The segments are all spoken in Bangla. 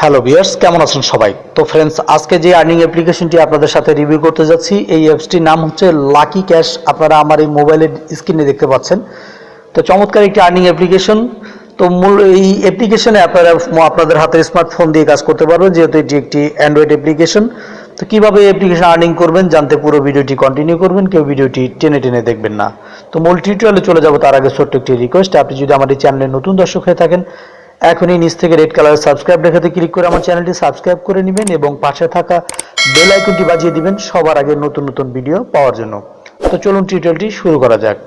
হ্যালো বিয়ার্স কেমন আছেন সবাই? তো ফ্রেন্ডস আজকে যে আর্নিং অ্যাপ্লিকেশনটি আপনাদের সাথে রিভিউ করতে যাচ্ছি, এই অ্যাপসটির নাম হচ্ছে লাকি ক্যাশ আপনারা আমার এই মোবাইলের স্ক্রিনে দেখতে পাচ্ছেন। তো চমৎকার একটি আর্নিং অ্যাপ্লিকেশন তো মূল এই অ্যাপ্লিকেশনে আপনারা আপনাদের হাতের স্মার্টফোন দিয়ে কাজ করতে পারবেন, যেহেতু এটি একটি অ্যান্ড্রয়েড অ্যাপ্লিকেশন তো কীভাবে এই অ্যাপ্লিকেশন আর্নিং করবেন জানতে পুরো ভিডিওটি কন্টিনিউ করবেন, কেউ ভিডিওটি টেনে টেনে দেখবেন না। তো মূল টিউটোরিয়ালে চলে যাব, তার আগে ছোট্ট একটি রিকোয়েস্ট আপনি যদি এই চ্যানেলে নতুন দর্শক হয়ে থাকেন এখনই নিচ থেকে রেড কালারের সাবস্ক্রাইব লেখাতে ক্লিক করে আমার চ্যানেলটি সাবস্ক্রাইব করে নেবেন এবং পাশে থাকা বেল আইকনটি বাজিয়ে দিবেন সবার আগে নতুন নতুন ভিডিও পাওয়ার জন্য। তো চলুন টিউটোরিয়ালটি শুরু করা যাক।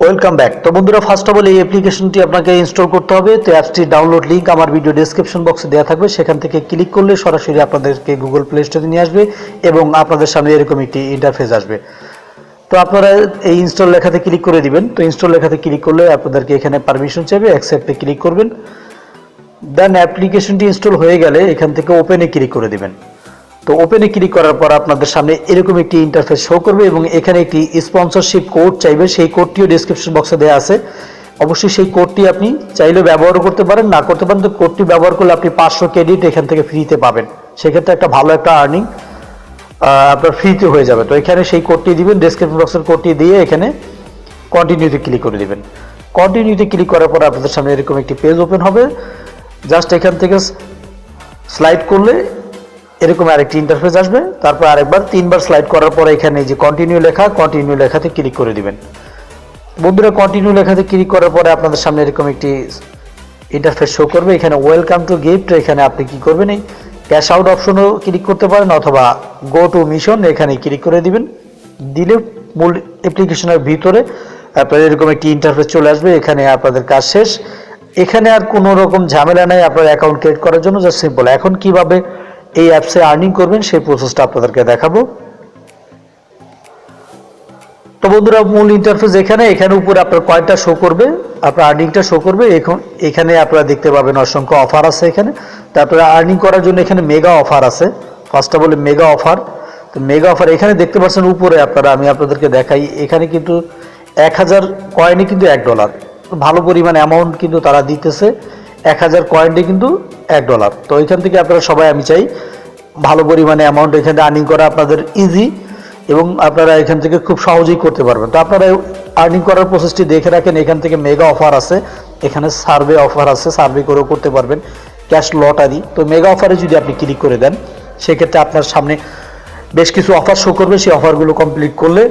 ওয়েলকাম ব্যাক তো বন্ধুরা ফার্স্ট অফ অল এই অ্যাপ্লিকেশনটি আপনাকে ইনস্টল করতে হবে। তো অ্যাপসটির ডাউনলোড লিঙ্ক আমার ভিডিও ডেসক্রিপশন বক্সে দেওয়া থাকবে। সেখান থেকে ক্লিক করলে সরাসরি আপনাদেরকে গুগল প্লে স্টোরে নিয়ে আসবে এবং আপনাদের সামনে এরকম একটি ইন্টারফেস আসবে। তো আপনারা এই ইনস্টল লেখাতে ক্লিক করে দিবেন। তো ইনস্টল লেখাতে ক্লিক করলে আপনাদেরকে এখানে পারমিশন চাইবে। অ্যাকসেপ্টে ক্লিক করবেন। দেন অ্যাপ্লিকেশনটি ইনস্টল হয়ে গেলে এখান থেকে ওপেনে ক্লিক করে দিবেন। তো ওপেনে ক্লিক করার পর আপনাদের সামনে এরকম একটি ইন্টারফেস শো করবে এবং এখানে একটি স্পন্সরশিপ কোড চাইবে। সেই কোডটিও ডিসক্রিপশন বক্সে দেওয়া আছে। অবশ্যই সেই কোডটি আপনি চাইলে ব্যবহার করতে পারেন, না করতে পারেন। তো কোডটি ব্যবহার করলে আপনি পাঁচশো ক্রেডিট এখান থেকে ফ্রিতে পাবেন। সেক্ষেত্রে একটা ভালো একটা আর্নিং আপনার ফ্রিতে হয়ে যাবে। তো এখানে সেই কোডটি দিবেন ডেসক্রিপশন বক্সের কোডটি দিয়ে এখানে কন্টিনিউতে ক্লিক করে দিবেন। কন্টিনিউতে ক্লিক করার পর আপনাদের সামনে এরকম একটি পেজ ওপেন হবে। জাস্ট এখান থেকে স্লাইড করলে এরকম আরেকটি ইন্টারফেস আসবে। তারপর আরেকবার তিনবার স্লাইড করার পরে এখানে যে কন্টিনিউ লেখা কন্টিনিউ লেখাতে ক্লিক করে দিবেন। বন্ধুরা কন্টিনিউ লেখাতে ক্লিক করার পরে আপনাদের সামনে এরকম একটি ইন্টারফেস শো করবে। এখানে ওয়েলকাম টু গিফট এখানে আপনি কি করবেন? এই ক্যাশ আউট অপশনও ক্লিক করতে পারেন অথবা গো টু মিশন এখানে ক্লিক করে দিবেন। দিলে মূল অ্যাপ্লিকেশনের ভিতরে আপনার এরকম একটি ইন্টারফেস চলে আসবে। এখানে আপনাদের কাজ শেষ। এখানে আর কোনো রকম ঝামেলা নেই আপনার অ্যাকাউন্ট ক্রিয়েট করার জন্য জাস্ট সিম্পল এখন কীভাবে এই অ্যাপসে আর্নিং করবেন, সেই প্রসেসটা আপনাদেরকে দেখাবো। তো বন্ধুরা, মূল ইন্টারফেস এখানে এখানে উপরে আপনার কয়েকটা শো করবে, আপনার আর্নিংটা শো করবে, এখন এখানে আপনারা দেখতে পাবেন অসংখ্য অফার আছে এখানে। তারপরে আর্নিং করার জন্য এখানে মেগা অফার আছে। First of all mega offer তো মেগা অফার এখানে দেখতে পাচ্ছেন উপরে আপনারা, আমি আপনাদেরকে দেখাই, এখানে কিন্তু এক হাজার কয়েনে কিন্তু এক ডলার ভালো পরিমাণ অ্যামাউন্ট কিন্তু তারা দিতেছে। এক হাজার কয়েনটি কিন্তু এক ডলার তো এখান থেকে আপনারা সবাই, আমি চাই ভালো পরিমাণে অ্যামাউন্ট এখানে আর্নিং করা আপনাদের ইজি এবং আপনারা এখান থেকে খুব সহজেই করতে পারবেন। তো আপনারা আর্নিং করার প্রসেসটি দেখে রাখেন, এখান থেকে মেগা অফার আছে। এখানে সার্ভে অফার আছে সার্ভে করেও করতে পারবেন ক্যাশ লটারি তো মেগা অফারে যদি আপনি ক্লিক করে দেন, সেক্ষেত্রে আপনার সামনে বেশ কিছু অফার শো করবে। সেই অফারগুলো কমপ্লিট করলে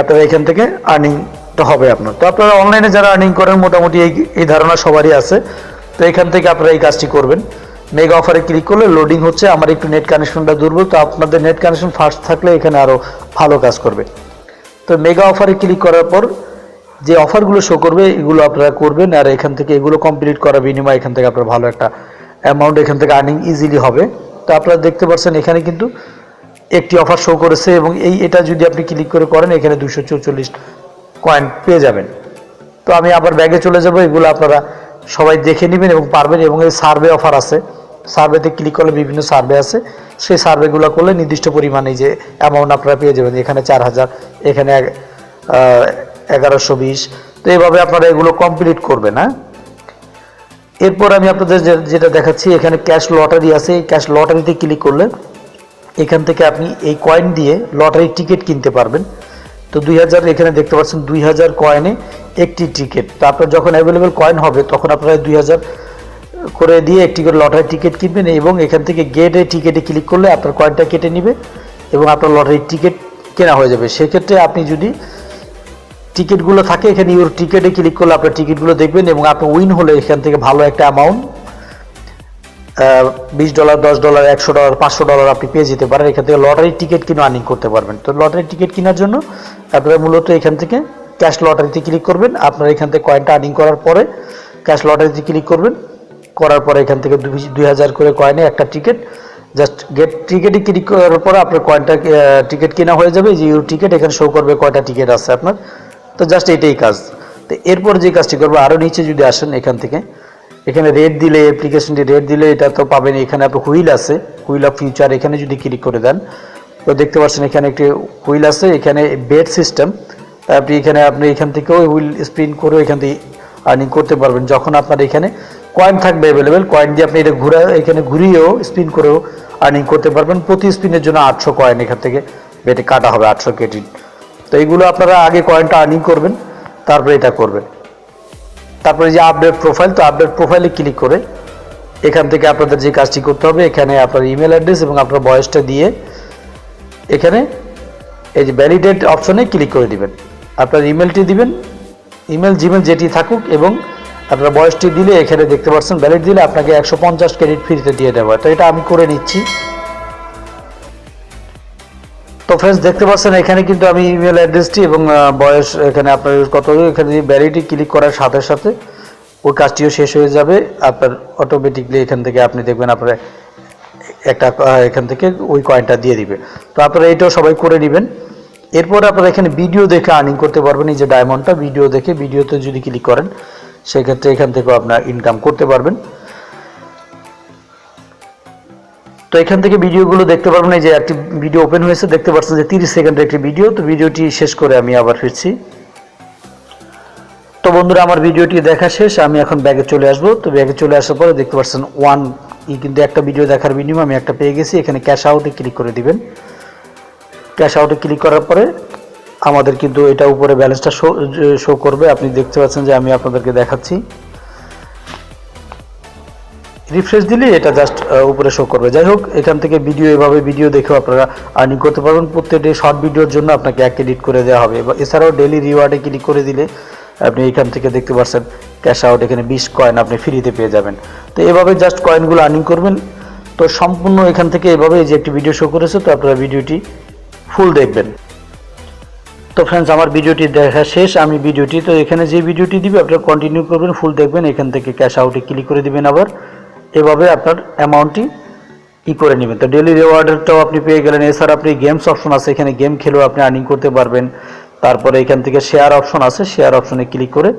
আপনারা এখান থেকে আর্নিংটা হবে আপনার। তো আপনারা অনলাইনে যারা আর্নিং করেন, মোটামুটি এই এই ধারণা সবারই আছে। তো এখান থেকে আপনারা এই কাজটি করবেন। মেগা অফারে ক্লিক করলে লোডিং হচ্ছে, আমার একটু নেট কানেকশনটা দুর্বল, তো আপনাদের নেট কানেকশন ফাস্ট থাকলে এখানে আরও ভালো কাজ করবে। তো মেগা অফারে ক্লিক করার পর যে অফারগুলো শো করবে, এগুলো আপনারা করবেন, আর এখান থেকে এগুলো কমপ্লিট করার বিনিময়ে এখান থেকে আপনার ভালো একটা অ্যামাউন্ট এখান থেকে আর্নিং ইজিলি হবে। তো আপনারা দেখতে পাচ্ছেন এখানে কিন্তু একটি অফার শো করেছে, এবং এই এটা যদি আপনি ক্লিক করে করেন, এখানে দুশো চৌচল্লিশ কয়েন পেয়ে যাবেন। তো আমি আবার ব্যাগে চলে যাব, এগুলো আপনারা সবাই দেখে নেবেন এবং পারবেন এবং এই সার্ভে অফার আছে। সার্ভেতে ক্লিক করলে বিভিন্ন সার্ভে আছে। সেই সার্ভেগুলো করলে নির্দিষ্ট পরিমাণে যে অ্যামাউন্ট আপনারা পেয়ে যাবেন। এখানে চার হাজার, এখানে এগারোশো বিশ। তো এইভাবে আপনারা এগুলো কমপ্লিট করবেন হ্যাঁ? এরপর আমি আপনাদের যেটা দেখাচ্ছি, এখানে ক্যাশ লটারি আছে। এই ক্যাশ লটারিতে ক্লিক করলে এখান থেকে আপনি এই কয়েন দিয়ে লটারির টিকিট কিনতে পারবেন। তো দুই হাজার এখানে দেখতে পাচ্ছেন দুই হাজার কয়েনে একটি টিকিট তো আপনার যখন অ্যাভেলেবেল কয়েন হবে, তখন আপনারা দুই হাজার করে দিয়ে একটি করে লটারি টিকিট কিনবেন এবং এখান থেকে গেটে টিকিটে ক্লিক করলে আপনার কয়েনটা কেটে নেবে এবং আপনার লটারির টিকিট কেনা হয়ে যাবে। সেক্ষেত্রে আপনি যদি টিকিটগুলো থাকে, এখানে ইউর টিকিটে ক্লিক করলে আপনার টিকিটগুলো দেখবেন এবং আপনি উইন হলে এখান থেকে ভালো একটা অ্যামাউন্ট বিশ ডলার, দশ ডলার, একশো ডলার, পাঁচশো ডলার আপনি পেয়ে যেতে পারেন। এখান থেকে লটারির টিকিট কিনে আর্নিং করতে পারবেন। তো লটারির টিকিট কেনার জন্য আপনারা মূলত এখান থেকে ক্যাশ লটারিতে ক্লিক করবেন। আপনারা এখান থেকে কয়েনটা আর্নিং করার পরে ক্যাশ লটারিতে ক্লিক করবেন। করার পরে এখান থেকে দুই হাজার করে কয়েনে একটা টিকিট জাস্ট গেট টিকিটে ক্লিক করার পরে আপনার কয়েনটা টিকিট কেনা হয়ে যাবে। যে ইউর টিকিট এখানে শো করবে কয়টা টিকিট আছে আপনার। তো জাস্ট এটাই কাজ। তো এরপর যে কাজটি করব আরও নিচে যদি আসেন এখান থেকে। এখানে রেট দিলে অ্যাপ্লিকেশনটি রেট দিলে এটা তো পাবেন। এখানে আপনার হুইল আছে। হুইল অফ ফিউচার এখানে যদি ক্লিক করে দেন, তো দেখতে পাচ্ছেন এখানে একটি হুইল আছে। এখানে বেড সিস্টেম আপনি এখানে, আপনি এখান থেকেও হুইল স্পিন করে এখান থেকে আর্নিং করতে পারবেন। যখন আপনার এখানে কয়েন থাকবে অ্যাভেলেবেল কয়েন দিয়ে আপনি এটা ঘুরা, এখানে ঘুরিয়েও স্পিন করেও আর্নিং করতে পারবেন। প্রতি স্পিনের জন্য আটশো কয়েন এখান থেকে বেটে কাটা হবে, আটশো ক্রেডিট তো এইগুলো আপনারা আগে কয়েনটা আর্নিং করবেন, তারপরে এটা করবেন। তারপরে যে আপডেট প্রোফাইল তো আপডেট প্রোফাইলে ক্লিক করে এখান থেকে আপনাদের যে কাজটি করতে হবে, এখানে আপনার ইমেল অ্যাড্রেস এবং আপনার বয়সটা দিয়ে এখানে এই যে ভ্যালিডেট অপশনে ক্লিক করে দিবেন আপনার ইমেলটি দিবেন ইমেল জিমেল যেটি থাকুক এবং আপনার বয়সটি দিলে এখানে দেখতে পাচ্ছেন ভ্যালিড দিলে আপনাকে একশো পঞ্চাশ ক্রেডিট ফ্রিতে দিয়ে দেওয়া। তো এটা আমি করে নিচ্ছি তো ফ্রেন্ডস দেখতে পাচ্ছেন, এখানে কিন্তু আমি ইমেল অ্যাড্রেসটি এবং বয়স এখানে আপনার কত, এখানে ভ্যালিডি ক্লিক করার সাথে সাথে ওই কাজটিও শেষ হয়ে যাবে। আপনার অটোমেটিকলি এখান থেকে আপনি দেখবেন আপনার একটা এখান থেকে ওই কয়েনটা দিয়ে দিবে। তো আপনারা এটাও সবাই করে নেবেন। এরপর আপনারা এখানে ভিডিও দেখে আর্নিং করতে পারবেন, এই যে ডায়মন্ডটা ভিডিও দেখে ভিডিওতে যদি ক্লিক করেন, সেক্ষেত্রে এখান থেকেও আপনার ইনকাম করতে পারবেন। তো এখান থেকে ভিডিওগুলো দেখতে পারবেন, এই যে একটি ভিডিও ওপেন হয়েছে, দেখতে পাচ্ছেন যে তিরিশ সেকেন্ডের একটি ভিডিও, তো ভিডিওটি শেষ করে আমি আবার ফিরছি। তো বন্ধুরা, আমার ভিডিওটি দেখা শেষ, আমি এখন ব্যাগে চলে আসব। তো ব্যাগে চলে আসার পরে দেখতে পাচ্ছেন ওয়ান ই কিন্তু একটা ভিডিও দেখার বিনিময়ে আমি একটা পেয়ে গেছি। এখানে ক্যাশ আউটে ক্লিক করে দিবেন। ক্যাশ আউটে ক্লিক করার পরে আমাদের কিন্তু এটা উপরে ব্যালেন্সটা শো শো করবে। আপনি দেখতে পাচ্ছেন যে আমি আপনাদেরকে দেখাচ্ছি। রিফ্রেশ দিলে এটা জাস্ট উপরে শো করবে। যাই হোক, এখান থেকে ভিডিও এভাবে ভিডিও দেখেও আপনারা আর্নিং করতে পারবেন। প্রত্যেকটি শর্ট ভিডিওর জন্য আপনাকে এক এডিট করে দেওয়া হবে। বা এছাড়াও ডেলি রিওয়ার্ডে ক্লিক করে দিলে আপনি এখান থেকে দেখতে পাচ্ছেন ক্যাশ আউট এখানে বিশ কয়েন আপনি ফ্রিতে পেয়ে যাবেন। তো এভাবে জাস্ট কয়েনগুলো আর্নিং করবেন। তো সম্পূর্ণ এখান থেকে এভাবে যে একটি ভিডিও শো করেছে, তো আপনারা ভিডিওটি ফুল দেখবেন। তো ফ্রেন্ডস আমার ভিডিওটি দেখা শেষ, আমি ভিডিওটি তো এখানে যে ভিডিওটি দিবে, আপনারা কন্টিনিউ করবেন ফুল দেখবেন, এখান থেকে ক্যাশ আউটে ক্লিক করে দিবেন আবার। এভাবে আপনার অ্যামাউন্টটি ই করে নেবেন। তো ডেলি রিওয়ার্ডেরটাও আপনি পেয়ে গেলেন। এছাড়া আপনি গেমস অপশন আছে, এখানে গেম খেলেও আপনি আর্নিং করতে পারবেন। তারপরে এখান থেকে শেয়ার অপশন আছে শেয়ার অপশনে ক্লিক করে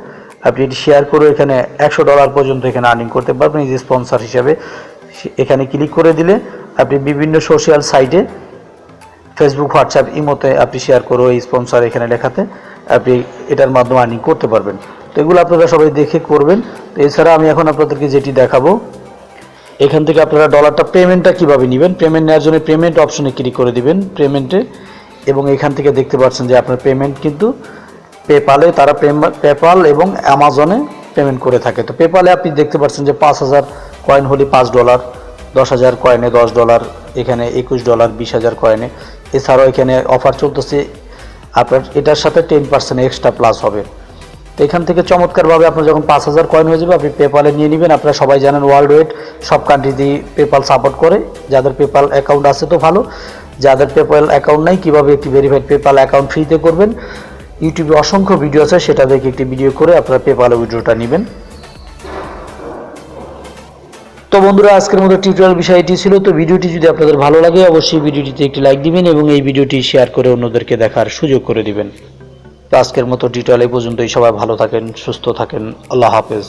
আপনি এটি শেয়ার করে এখানে একশো ডলার পর্যন্ত এখানে আর্নিং করতে পারবেন। এই যে স্পন্সর হিসাবে এখানে ক্লিক করে দিলে আপনি বিভিন্ন সোশ্যাল সাইটে ফেসবুক হোয়াটসঅ্যাপ ইমোতে আপনি শেয়ার করো এই স্পন্সর এখানে লেখাতে আপনি এটার মাধ্যমে আর্নিং করতে পারবেন। তো এগুলো আপনারা সবাই দেখে করবেন। তো এছাড়া আমি এখন আপনাদেরকে যেটি দেখাবো এখান থেকে আপনারা ডলারটা পেমেন্টটা কীভাবে নেবেন? পেমেন্ট নেওয়ার জন্য পেমেন্ট অপশনে ক্লিক করে দিবেন পেমেন্টে এবং এখান থেকে দেখতে পাচ্ছেন যে আপনার পেমেন্ট কিন্তু পেপালে তারা পেপাল এবং অ্যামাজনে পেমেন্ট করে থাকে। তো পেপালে আপনি দেখতে পাচ্ছেন যে পাঁচ হাজার কয়েন হলে পাঁচ ডলার দশ হাজার কয়েনে দশ ডলার এখানে একুশ ডলার বিশ হাজার কয়েনে এছাড়াও এখানে অফার চলতেছে, আপনার এটার সাথে টেন পার্সেন্ট এক্সট্রা প্লাস হবে। তো এখান থেকে চমৎকারভাবে আপনার যখন পাঁচ হাজার কয়েন হয়ে যাবে, আপনি পেপালে নিয়ে নেবেন। আপনারা সবাই জানেন ওয়ার্ল্ড ওয়েড সব কান্ট্রিতেই পেপাল সাপোর্ট করে। যাদের পেপাল অ্যাকাউন্ট আছে তো ভালো। যাদের পেপাল অ্যাকাউন্ট নাই, কীভাবে একটি ভেরিফাইড পেপাল অ্যাকাউন্ট ফ্রিতে করবেন? ইউটিউবে অসংখ্য ভিডিও আছে, সেটা দেখে একটি ভিডিও করে আপনারা পেপালে উইড্রোটা নেবেন। তো বন্ধুরা, আজকের মতো টিউটোরিয়াল বিষয়টি ছিল। তো ভিডিওটি যদি আপনাদের ভালো লাগে, অবশ্যই ভিডিওটিতে একটি লাইক দিবেন এবং এই ভিডিওটি শেয়ার করে অন্যদেরকে দেখার সুযোগ করে দিবেন। তো আজকের মতো ডিটেল এই পর্যন্তই। সবাই ভালো থাকেন সুস্থ থাকেন। আল্লাহ হাফেজ।